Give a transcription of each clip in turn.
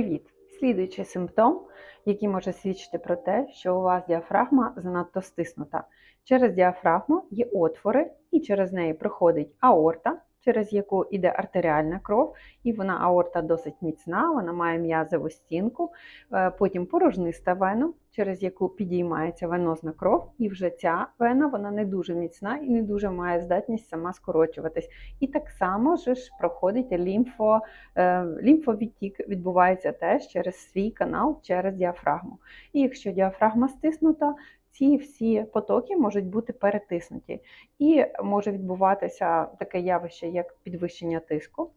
Привіт! Слідуючий симптом, який може свідчити про те, що у вас діафрагма занадто стиснута. Через діафрагму є отвори, і через неї проходить аорта, через яку йде артеріальна кров, і вона аорта досить міцна, вона має м'язову стінку, Е, потім порожниста вена, через яку підіймається венозна кров, і вже ця вена вона не дуже міцна і не дуже має здатність сама скорочуватись. І так само ж проходить лімфо, е, лімфовідтік, відбувається теж через свій канал, через діафрагму. І якщо діафрагма стиснута, ці всі потоки можуть бути перетиснуті, і може відбуватися таке явище, як підвищення тиску.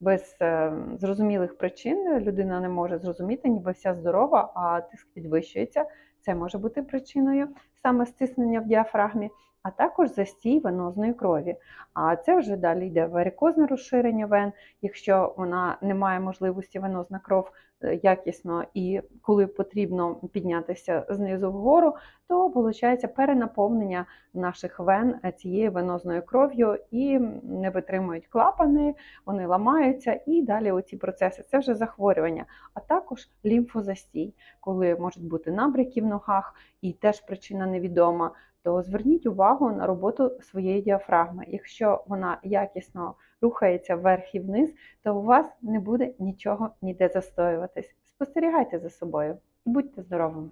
Без е, зрозумілих причин людина не може зрозуміти, ніби вся здорова, а тиск підвищується. Це може бути причиною саме стиснення в діафрагмі, а також застій венозної крові. А це вже далі йде варикозне розширення вен, якщо вона не має можливості венозна кров е, якісно і коли потрібно піднятися знизу вгору, то виходить перенаповнення наших вен е, цією венозною кров'ю і не витримують клапани, вони ламаються, і далі оці процеси це вже захворювання, а також лімфозастій, коли можуть бути набряки в ногах, і теж причина невідома. То зверніть увагу на роботу своєї діафрагми. Якщо вона якісно рухається вверх і вниз, то у вас не буде нічого ніде застоюватись. Спостерігайте за собою і будьте здоровими!